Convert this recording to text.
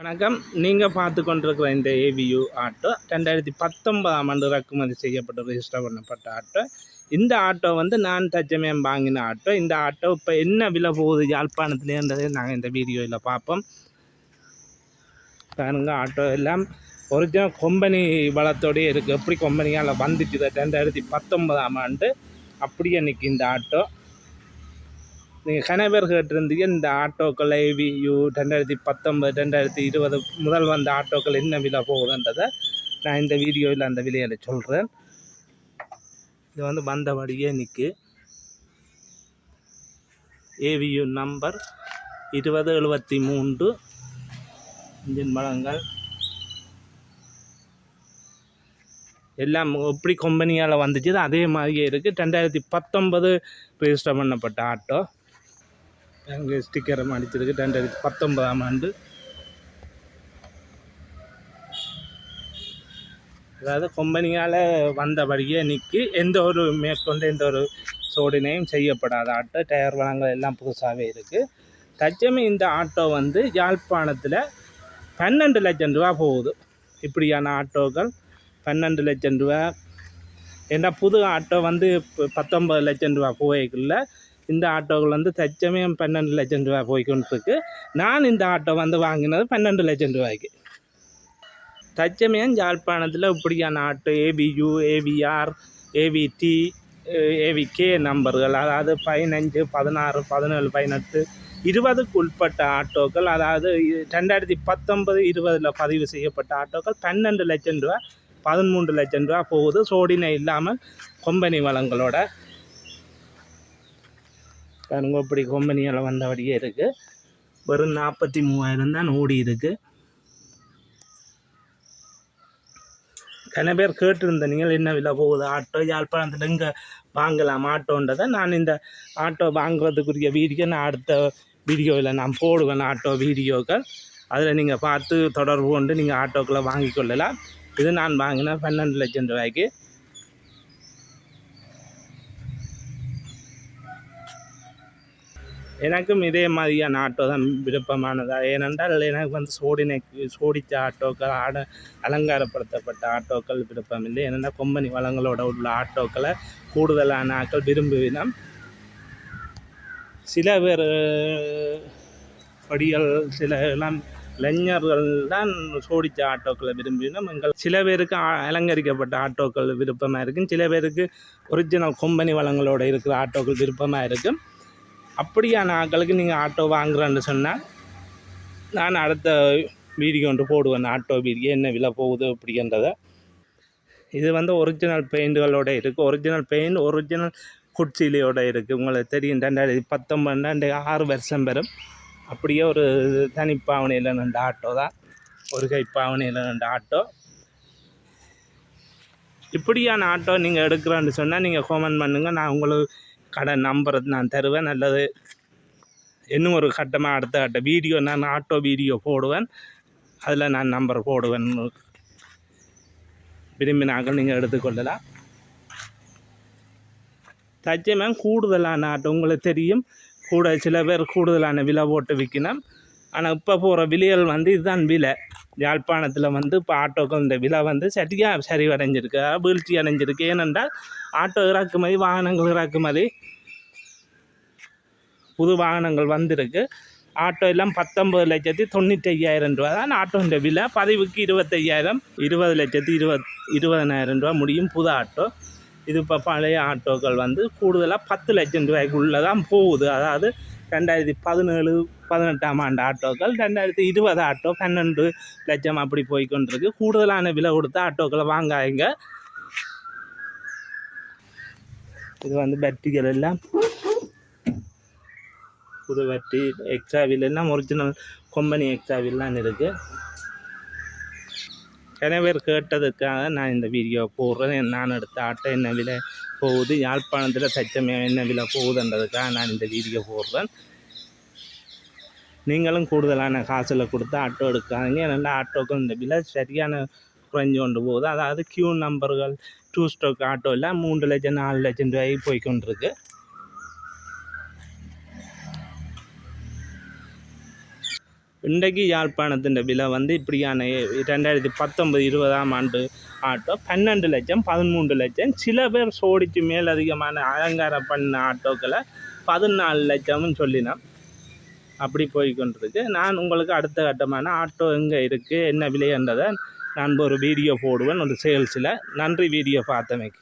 வணக்கம். நீங்கள் பார்த்து கொண்டிருக்கிற இந்த ஏவியூ ஆட்டோ ரெண்டாயிரத்தி பத்தொன்பதாம் ஆண்டு இறக்குமதி செய்யப்பட்ட ரிஜிஸ்டர் பண்ணப்பட்ட ஆட்டோ இந்த ஆட்டோ வந்து நான் தச்சமயம் வாங்கின ஆட்டோ இந்த ஆட்டோ இப்போ என்ன விலை போகுது யாழ்ப்பாணத்துலேன்றதை நாங்கள் இந்த வீடியோவில் பார்ப்போம். பாருங்கள் ஆட்டோ எல்லாம் ஒரிஜினல் கொம்பனி வளத்தோடயே இருக்குது எப்படி கொம்பனியால் வந்துச்சு ரெண்டாயிரத்தி பத்தொன்பதாம் ஆண்டு. அப்படியே நிற்கி இந்த ஆட்டோ நீங்கள் கணவர் கேட்டிருந்தீங்க இந்த ஆட்டோக்கள் ஐவியூ ரெண்டாயிரத்தி பத்தொம்பது ரெண்டாயிரத்தி இருபது முதல் வந்த ஆட்டோக்கள் என்ன விலை போகுதுன்றதை நான் இந்த வீடியோவில் அந்த விலையில் சொல்கிறேன் இது வந்து வந்தபடியே நிற்கு ஏவியூ நம்பர் இருபது எழுபத்தி மூன்று. இன்ஜின் வளங்கள் எல்லாம் எப்படி கம்பெனியால் வந்துச்சு அதே மாதிரியே இருக்குது ரெண்டாயிரத்தி பத்தொன்பது ரெஜிஸ்டர் பண்ணப்பட்ட ஆட்டோ. அங்கே ஸ்டிக்கரை அடிச்சிருக்கு. ரெண்டாயிரத்தி பத்தொன்பதாம் ஆண்டு. அதாவது கம்பெனியால் வந்தபடியே நிற்கி எந்த ஒரு மேற்கொண்டு எந்த ஒரு சோடினையும் செய்யப்படாத ஆட்டோ டயர் வளங்கள் எல்லாம் புதுசாகவே இருக்குது தச்சமே இந்த ஆட்டோ வந்து யாழ்ப்பாணத்தில் பன்னெண்டு லட்சம் ரூபா போகுது. இப்படியான ஆட்டோக்கள் பன்னெண்டு லட்சம் ரூபா. ஏன்னா புது ஆட்டோ வந்து இப்போ பத்தொம்பது லட்சம் ரூபா போய்க்குள்ள இந்த ஆட்டோக்கள் வந்து தச்சமயம் பன்னெண்டு லட்சம் ரூபா போய்க்கொண்டிருக்கு. நான் இந்த ஆட்டோ வந்து வாங்கினது பன்னெண்டு லட்சம் ரூபாய்க்கு. தச்சமயம் யாழ்ப்பாணத்தில் இப்படியான auto ABU AVR AVD AVK நம்பர்கள் அதாவது பதினஞ்சு பதினாறு பதினேழு பதினெட்டு இருபதுக்கு உட்பட்ட ஆட்டோக்கள் அதாவது ரெண்டாயிரத்தி பத்தொன்பது இருபதில் பதிவு செய்யப்பட்ட ஆட்டோக்கள் பன்னெண்டு லட்சம் ரூபா பதிமூன்று லட்சம் ரூபா போகுது. சோடினை இல்லாமல் கொம்பனி வளங்களோட பாருங்க இப்படி கொம்பனியால் வந்தபடியே இருக்குது வெறும் நாற்பத்தி மூவாயிரம் தான் ஓடி இருக்குது கன பேர் கேட்டிருந்த நீங்கள் என்ன விலை போகுது? ஆட்டோ யாழ்ப்பாணத்தில் இங்கே வாங்கலாம்? ஆட்டோன்றதை நான் இந்த ஆட்டோ வாங்குறதுக்குரிய வீடியோ நான் அடுத்த வீடியோவில் நான் போடுவேன் ஆட்டோ வீடியோக்கள். அதில் நீங்கள் பார்த்து தொடர்பு கொண்டு நீங்கள் ஆட்டோக்களை வாங்கி கொள்ளலாம். இது நான் வாங்கினேன் பன்னெண்டு லட்சம் ரூபாய்க்கு. எனக்கும் இதே மாதிரியான ஆட்டோ தான் விருப்பமானதா? ஏனென்றால் எனக்கு வந்து சோடினைக்கு சோடித்த ஆட்டோக்கள் ஆட அலங்காரப்படுத்தப்பட்ட ஆட்டோக்கள் விருப்பம் இல்லை. ஏனென்றால் கொம்பனி வளங்களோட உள்ள ஆட்டோக்களை கூடுதலான ஆட்கள் விரும்புவினம் சில பேர் படிகள் சில எல்லாம் இளைஞர்கள் தான் சோடித்த ஆட்டோக்களை விரும்பினோம் எங்கள் சில பேருக்கு அலங்கரிக்கப்பட்ட ஆட்டோக்கள் விருப்பமாக இருக்கும். சில பேருக்கு ஒரிஜினல் கொம்பனி வளங்களோட இருக்கிற ஆட்டோக்கள் விருப்பமாக இருக்கும். அப்படியான ஆட்களுக்கு நீங்கள் ஆட்டோ வாங்குறேன்னு சொன்னால் நான் அடுத்த வீடியோ ஒன்று போடுவேன். ஆட்டோ வீடியோ என்ன விலை போகுது அப்படின்றத. இது வந்து ஒரிஜினல் பெயிண்ட்களோட இருக்குது ஒரிஜினல் பெயிண்ட் ஒரிஜினல் குட்சிலியோட இருக்குது உங்களுக்கு தெரியும் ரெண்டாயிரத்தி பத்தொம்பது ஆறு வருஷம் பெறும் அப்படியே ஒரு தனிப்பாவனையில் ரெண்டு ஆட்டோ தான். ஒரு கைப்பாவனையில் ரெண்டு ஆட்டோ இப்படியான ஆட்டோ நீங்கள் எடுக்கிறேன்னு சொன்னால் நீங்கள் கோமெண்ட் பண்ணுங்கள் நான் உங்களுக்கு கடை நம்புறது நான் தருவேன் அல்லது இன்னும் ஒரு கட்டமாக அடுத்த கட்ட வீடியோ நான் ஆட்டோ வீடியோ போடுவேன். அதில் நான் நம்பர் போடுவேன். விரும்பினாக்கள் நீங்கள் எடுத்துக்கொள்ளலாம். தச்சமே கூடுதலான ஆட்டோ உங்களுக்கு தெரியும். கூட சில பேர் கூடுதலான விலை போட்டு விற்கணும். ஆனால் இப்போ போகிற விலைகள் வந்து இதுதான் விலை. யாழ்ப்பாணத்தில் வந்து இப்போ ஆட்டோக்கள் இந்த விலை வந்து சரியாக சரிவடைஞ்சிருக்கு வீழ்ச்சி அடைஞ்சிருக்கு ஏனென்றால் ஆட்டோ இறக்குமதி வாகனங்கள் இறக்குமதி. புது வாகனங்கள் வந்திருக்கு. ஆட்டோ எல்லாம் பத்தொம்பது லட்சத்தி தொண்ணூற்றி ஐயாயிரம் ரூபா தான். ஆட்டோன்ற விலை பதிவுக்கு இருபத்தையாயிரம். இருபது லட்சத்தி இருபத் இருபதனாயிரம் ரூபா முடியும் புது ஆட்டோ. இது இப்போ பழைய ஆட்டோக்கள் வந்து கூடுதலாக பத்து லட்சம் ரூபாய்க்குள்ளே தான் போகுது. அதாவது ரெண்டாயிரத்தி பதினேழு பதினெட்டாம் ஆண்டு ஆட்டோக்கள் ரெண்டாயிரத்தி இருபது ஆட்டோ பன்னெண்டு லட்சம் அப்படி போய்கொண்டிருக்கு கூடுதலான விலை கொடுத்து ஆட்டோக்களை வாங்காதீங்க. இது வந்து பேட்டரிகள் எல்லாம் புது பேட்டரி எக்ஸ்ட்ரா வீல் எல்லாம் ஒரிஜினல் கொம்பனி எக்ஸ்ட்ரா வீல்லாம் இருக்குது நிறைய பேர் கேட்டதுக்காக நான் இந்த வீடியோ போடுறேன் நான் எடுத்த ஆட்டோ என்ன விலை போகுது யாழ்ப்பாணத்தில் சச்சமயம் என்ன விலை போகுதுன்றதுக்காக நான் இந்த வீடியோ போடுறேன் நீங்களும் கூடுதலான காசில் கொடுத்து ஆட்டோ எடுக்காதீங்க ஏன்னா ஆட்டோக்கும் இந்த விலை சரியான குறைஞ்சு கொண்டு போகுது அதாவது கியூ நம்பர்கள் டூ ஸ்டோக் ஆட்டோ இல்லை மூன்று லட்சம் நாலு லட்சம் ரூபாய் போய்கொண்டிருக்கு இன்றைக்கு யாழ்ப்பாணத்தின் விலை வந்து இப்படியான ரெண்டாயிரத்தி பத்தொன்பது இருபதாம் ஆண்டு ஆட்டோ பன்னெண்டு லட்சம் பதிமூன்று லட்சம் சில பேர் சோடிச்சு மேலதிகமான அலங்காரம் பண்ண ஆட்டோக்களை பதினாலு லட்சம்னு சொல்லினோம் அப்படி போய்கொண்டிருக்கு நான் உங்களுக்கு அடுத்த கட்டமான ஆட்டோ எங்கே இருக்குது என்ன விலைன்றதை நான் ஒரு வீடியோ போடுவேன் ஒரு சேல்ஸில் நன்றி வீடியோ பார்த்தமைக்கு.